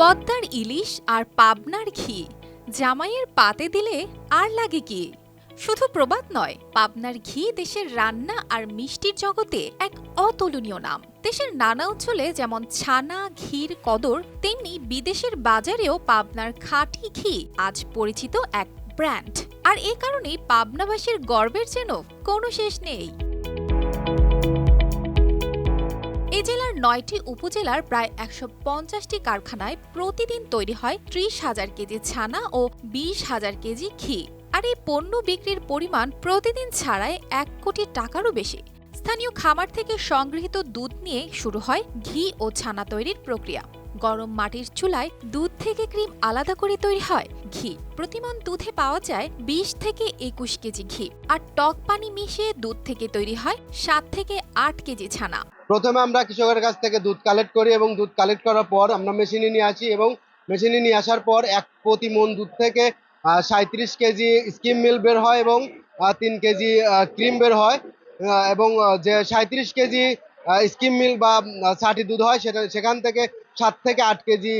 পদ্মার ইলিশ আর পাবনার ঘি। জামাইয়ের পাতে দিলে আর লাগে কি? শুধু প্রবাদ নয়, পাবনার ঘি দেশের রান্না আর মিষ্টির জগতে এক অতুলনীয় নাম। দেশের নানা অঞ্চলে যেমন ছানা, ঘির, কদর, তেমনি বিদেশের বাজারেও পাবনার খাঁটি ঘি আজ পরিচিত এক ব্র্যান্ড। আর এ কারণেই পাবনাবাসীর গর্বের যেন কোনো শেষ নেই। জেলার নয়টি উপজেলার প্রায় একশো পঞ্চাশটি কারখানায় প্রতিদিন তৈরি হয় ত্রিশ হাজার কেজি ছানা ও বিশ হাজার কেজি ঘি। আর এই পণ্য বিক্রির পরিমাণ প্রতিদিন ছাড়ায় এক কোটি টাকারও বেশি। স্থানীয় খামার থেকে সংগৃহীত দুধ নিয়ে শুরু হয় ঘি ও ছানা তৈরির প্রক্রিয়া। গরম মাটির চুলায় দুধ থেকে ক্রিম আলাদা করে তৈরি হয়। ঘি। প্রতিমন দুধে পাওয়া যায় বিশ থেকে একুশ কেজি ঘি। আর টক পানি মিশিয়ে দুধ থেকে তৈরি হয় সাত থেকে আট কেজি ছানা। প্রথমে আমরা কৃষকের কাছ থেকে দুধ কালেক্ট করি এবং দুধ কালেক্ট করার পর আমরা মেশিনে নিয়ে আসি এবং মেশিনে নিয়ে আসার পর এক প্রতি মন দুধ থেকে সাঁত্রিশ কেজি স্কিম মিল বের হয় এবং তিন কেজি ক্রিম বের হয় এবং যে সাঁত্রিশ কেজি স্কিম মিল বা ষাটি দুধ হয় সেটা, সেখান থেকে সাত থেকে আট কেজি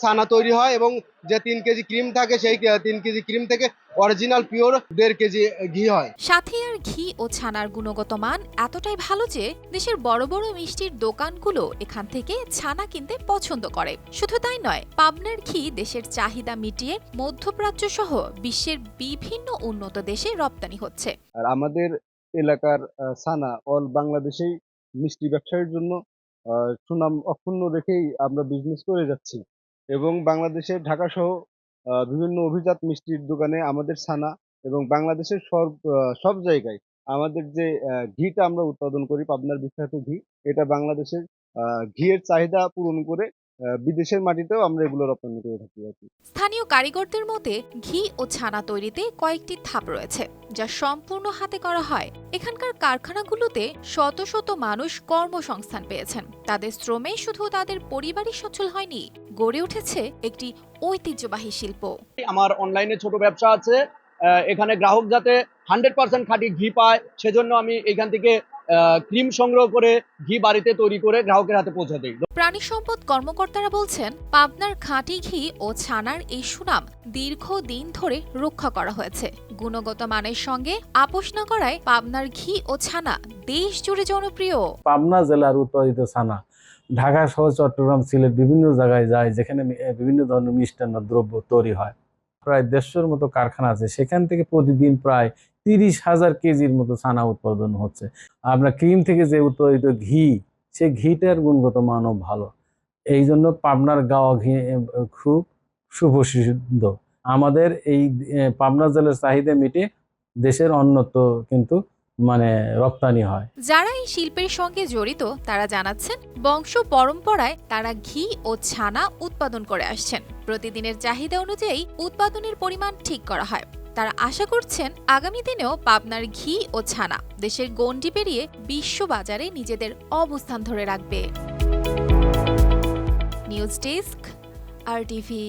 ছানা তৈরি হয় এবং যে তিন কেজি ক্রিম থাকে সেই তিন কেজি ক্রিম থেকে অরিজিনাল পিওর দেড় কেজি ঘি হয়। সাথে আর ঘি ও ছানার গুণগত মান এতটাই ভালো যে দেশের বড় বড় মিষ্টির দোকানগুলো এখান থেকে ছানা কিনতে পছন্দ করে। শুধু তাই নয় পাবনার ঘি দেশের চাহিদা মিটিয়ে মধ্যপ্রাচ্য সহ বিশ্বের বিভিন্ন উন্নত দেশে রপ্তানি হচ্ছে। আর আমাদের এলাকার সানা অল বাংলাদেশেই মিষ্টি ব্যবসায়ের জন্য সুনাম অক্ষুণ্ণ রেখেই আমরা বিজনেস করে যাচ্ছি। এবং বাংলাদেশের ঢাকা সহ আহ, বিভিন্ন অভিজাত মিষ্টির দোকানে আমাদের ছানা এবং বাংলাদেশের সব সব জায়গায় আমাদের যে ঘিটা আমরা উৎপাদন করি পাবনার বিখ্যাত ঘি এটা বাংলাদেশের ঘিয়ের চাহিদা পূরণ করে বিদেশের মাটিতেও আমরা এগুলো রপ্তানি করে থাকি আর কি। স্থানীয় কারিগরদের মতে ঘি ও ছানা তৈরিতে কয়েকটি ধাপ রয়েছে যা সম্পূর্ণ হাতে করা হয়। এখানকার কারখানাগুলোতে শত শত মানুষ কর্মসংস্থান পেয়েছেন। তাদের শ্রমে শুধু তাদের পরিবারই সচ্ছল হয়নি গড়ে উঠেছে একটি ঐতিহ্যবাহী শিল্প। আমার অনলাইনে ছোট ব্যবসা আছে আহ, এখানে গ্রাহক যাতে হান্ড্রেড পার্সেন্ট খাঁটি ঘি পায় সেজন্য আমি এখান থেকে ক্রিম সংগ্রহ করে ঘি বাড়িতে তৈরি করে গ্রাহকের হাতে পৌঁছে দিই প্রাণী সম্পদ কর্মকর্তারা বলছেন পাবনার খাঁটি ঘি ও ছানার এই সুনাম দীর্ঘদিন ধরে রক্ষা করা হয়েছে। গুণগত মানের সঙ্গে আপোষ না করায় পাবনার ঘি ও ছানা দেশ জুড়ে জনপ্রিয়। পাবনা জেলার উৎপাদিত ছানা ঢাকা সহ চট্টগ্রাম সিলেট বিভিন্ন জায়গায় যায় যেখানে বিভিন্ন ধরনের মিষ্টান্ন দ্রব্য তৈরি হয়। প্রায় দেড়শোর মতো কারখানা আছে। সেখান থেকে প্রতিদিন প্রায় তিরিশ হাজার কেজির মতো ছানা উৎপাদন হচ্ছে। আপনার ক্রিম থেকে যে উৎপাদিত ঘি, সে ঘিটার গুণগত মানও ভালো। এই জন্য পাবনার গাওয়া ঘি খুব সুপ্রসিদ্ধ আমাদের এই পাবনা জেলার চাহিদা মিটে দেশের অন্যত্র কিন্তু মানে রপ্তানি হয়। যারা এই শিল্পের সঙ্গে জড়িত, তারা জানাচ্ছেন, বংশ পরম্পরায় তারা ঘি ও ছানা উৎপাদন করে আসছেন। প্রতিদিনের চাহিদা অনুযায়ী উৎপাদনের পরিমাণ ঠিক করা হয়। তারা আশা করছেন আগামী দিনেও পাবনার ঘি ও ছানা দেশের গণ্ডি পেরিয়ে বিশ্ববাজারে নিজেদের অবস্থান ধরে রাখবে। নিউজ ডেস্ক, আর টিভি।